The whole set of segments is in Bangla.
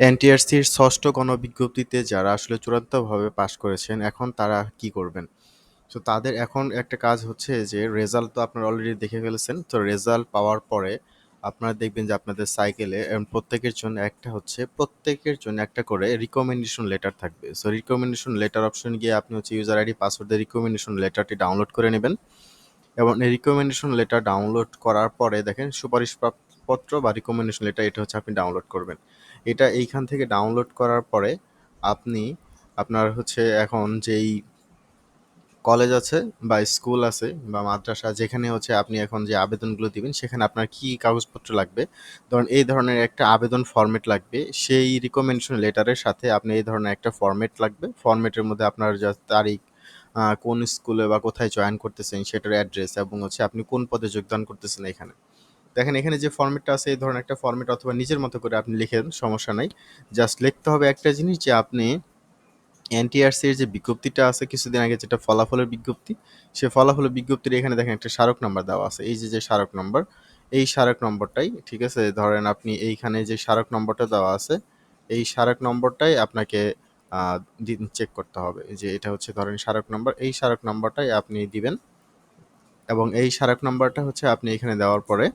এনটিআরসির ষষ্ঠ গণবিজ্ঞপ্তিতে যারা আসলে চূড়ান্তভাবে পাশ করেছেন, এখন তারা কি করবেন? তো তাদের এখন একটা কাজ হচ্ছে যে রেজাল্ট তো আপনারা অলরেডি দেখে ফেলেছেন। তো রেজাল্ট পাওয়ার পরে আপনারা দেখবেন যে, আপনাদের সাইকেলে প্রত্যেকের জন্য একটা হচ্ছে, প্রত্যেকের জন্য একটা করে রিকমেন্ডেশন লেটার থাকবে। সো রিকমেন্ডেশন লেটার অপশন গিয়ে আপনি হচ্ছে ইউজার আইডি পাসওয়ার্ডের রিকমেন্ডেশন লেটারটি ডাউনলোড করে নেবেন। এবং এই রিকমেন্ডেশন লেটার ডাউনলোড করার পরে দেখেন সুপারিশপত্র বা রিকমেন্ডেশন লেটার এটা হচ্ছে আপনি ডাউনলোড করবেন। এটা এইখান থেকে ডাউনলোড করার পরে আপনি আপনার হচ্ছে এখন যেই কলেজ আছে বা স্কুল আছে বা মাদ্রাসা, যেখানে হচ্ছে আপনি এখন যে আবেদনগুলো দিবেন, সেখানে আপনার কি কাগজপত্র লাগবে? ধরুন এই ধরনের একটা আবেদন ফরম্যাট লাগবে, সেই রিকমেন্ডেশন লেটারের সাথে আপনি এই ধরনের একটা ফরম্যাট লাগবে। ফরম্যাটের মধ্যে আপনার যা তারিখ কোন স্কুলে বা কোথায় জয়েন করতেছেন, সেটার অ্যাড্রেস এবং হচ্ছে আপনি কোন পদে যোগদান করতেছেন এখানে। দেখেন, এখানে যে ফর্মেটটা আছে, এই ধরনের একটা ফর্মেট অথবা নিজের মতো করে আপনি লিখেন সমস্যা নাই। জাস্ট লিখতে হবে একটা জিনিস যে আপনি এনটিআরসির যে বিজ্ঞপ্তিটা আছে, কিছুদিন আগে যেটা ফলাফলের বিজ্ঞপ্তি, সে ফলাফলের বিজ্ঞপ্তির এখানে দেখেন একটা স্মারক নাম্বার দেওয়া আছে। এই যে যে স্মারক নম্বর এই স্মারক নম্বরটাই ঠিক আছে, ধরেন আপনি এইখানে যে স্মারক নম্বরটা দেওয়া আছে, এই স্মারক নম্বরটাই আপনাকে চেক করতে হবে। যে, এটা হচ্ছে ধরেন স্মারক নম্বর এই স্মারক নম্বরটাই আপনি দিবেন এবং এই স্মারক নম্বরটা হচ্ছে আপনি এখানে দেওয়ার পরে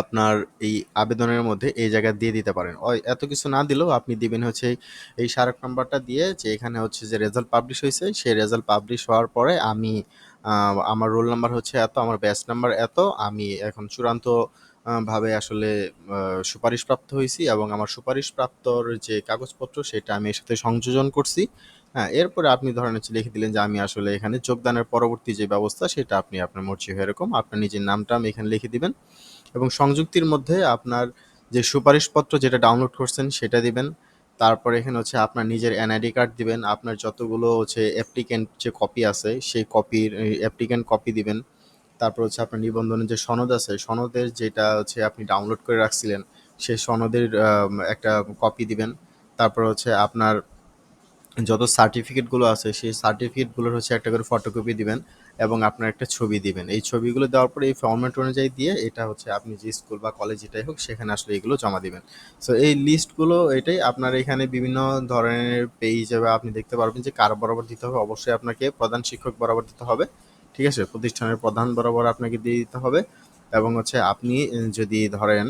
আপনার এই আবেদনের মধ্যে এই জায়গায় দিয়ে দিতে পারেন। এত কিছু না দিলেও আপনি দিবেন হচ্ছে এই স্মারক নাম্বারটা দিয়ে যে এখানে হচ্ছে যে রেজাল্ট পাবলিশ হয়েছে, সেই রেজাল্ট পাবলিশ হওয়ার পরে আমি আমার রোল নাম্বার হচ্ছে এত, আমার ব্যাচ নাম্বার এত, আমি এখন চূড়ান্ত ভাবে আসলে সুপারিশপ্রাপ্ত হয়েছি এবং আমার সুপারিশপ্রাপ্তর যে কাগজপত্র সেটা আমি এর সাথে সংযোজন করছি। হ্যাঁ এরপরে আপনি ধরেন হচ্ছে লিখে দিলেন যে আমি আসলে এখানে যোগদানের পরবর্তী যে ব্যবস্থা সেটা আপনি আপনার মর্জি হয়ে এরকম আপনার নিজের নামটা এখানে লিখে দিবেন। এবং সংযুক্তির মধ্যে আপনার যে সুপারিশপত্র যেটা ডাউনলোড করছেন সেটা দিবেন। তারপরে এখানে হচ্ছে আপনার নিজের এনআইডি কার্ড দিবেন, আপনার যতগুলো হচ্ছে অ্যাপ্লিকেন্ট যে কপি আছে সেই কপির অ্যাপ্লিকেন্ট কপি দিবেন। তারপর হচ্ছে আপনার নিবন্ধনের যে সনদ আছে, সনদের যেটা হচ্ছে আপনি ডাউনলোড করে রাখছিলেন, সেই সনদের একটা কপি দিবেন। তারপর হচ্ছে আপনার যত সার্টিফিকেটগুলো আছে, সেই সার্টিফিকেটগুলোর হচ্ছে একটা করে ফটোকপি দিবেন এবং আপনার একটা ছবি দিবেন। এই ছবিগুলো দেওয়ার পরে এই ফর্মেট অনুযায়ী দিয়ে এটা হচ্ছে আপনি যে স্কুল বা কলেজ যেটাই হোক, সেখানে আসলে এগুলো জমা দিবেন। সো এই লিস্টগুলো এটাই আপনার এখানে বিভিন্ন ধরনের পেজ বা আপনি দেখতে পারবেন যে কার বরাবর দিতে হবে। অবশ্যই আপনাকে প্রধান শিক্ষক বরাবর দিতে হবে, ঠিক আছে? প্রতিষ্ঠানের প্রধান বরাবর আপনাকে দিয়ে দিতে হবে এবং হচ্ছে আপনি যদি ধরেন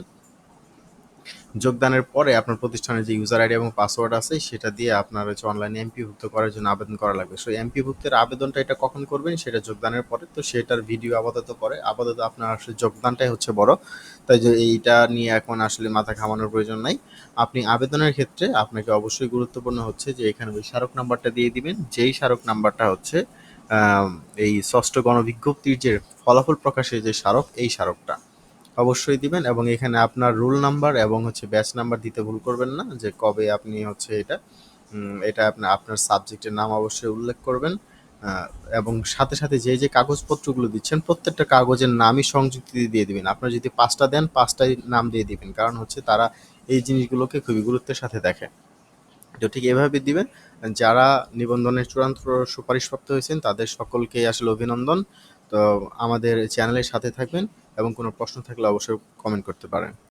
যোগদানের পরে আপনার প্রতিষ্ঠানের যে ইউজার আইডি এবং পাসওয়ার্ড আছে, সেটা দিয়ে আপনার হচ্ছে অনলাইনে এমপিভুক্ত করার জন্য আবেদন করা লাগবে। সো এমপিভুক্তের আবেদনটা এটা কখন করবেন? সেটা যোগদানের পরে। তো সেটার ভিডিও আপাতত পরে। আপাতত আপনার আসলে যোগদানটাই হচ্ছে বড়। তাই যে এইটা নিয়ে এখন আসলে মাথা ঘামানোর প্রয়োজন নাই। আপনি আবেদনের ক্ষেত্রে আপনাকে অবশ্যই গুরুত্বপূর্ণ হচ্ছে যে এখানে ওই স্মারক নাম্বারটা দিয়ে দিবেন। যেই স্মারক নাম্বারটা হচ্ছে এই ষষ্ঠ গণবিজ্ঞপ্তির যে ফলাফল প্রকাশের যে স্মারক, এই স্মারকটা। অবশ্যই দিবেন এবং এখানে আপনার রোল নাম্বার এবং হচ্ছে ব্যাচ নাম্বার দিতে ভুল করবেন না, যে কবে আপনি হচ্ছে এটা এটা আপনার আপনার সাবজেক্টের নাম অবশ্যই উল্লেখ করবেন এবং সাথে সাথে যে যে কাগজপত্রগুলো দিচ্ছেন, প্রত্যেকটা কাগজের নামই সংযুক্তি দিয়ে দিবেন। আপনার যদি পাঁচটা দেন, পাঁচটাই নাম দিয়ে দিবেন, কারণ হচ্ছে তারা এই জিনিসগুলোকে খুবই গুরুত্বের সাথে দেখে। তো ঠিক এভাবে দিবেন, যারা নিবন্ধনের চূড়ান্ত সুপারিশপ্রাপ্ত হয়েছেন, তাদের সকলকে আসলে অভিনন্দন। তো আমাদের চ্যানেলের সাথে থাকবেন। এবং কোনো প্রশ্ন থাকলে অবশ্যই কমেন্ট করতে পারেন।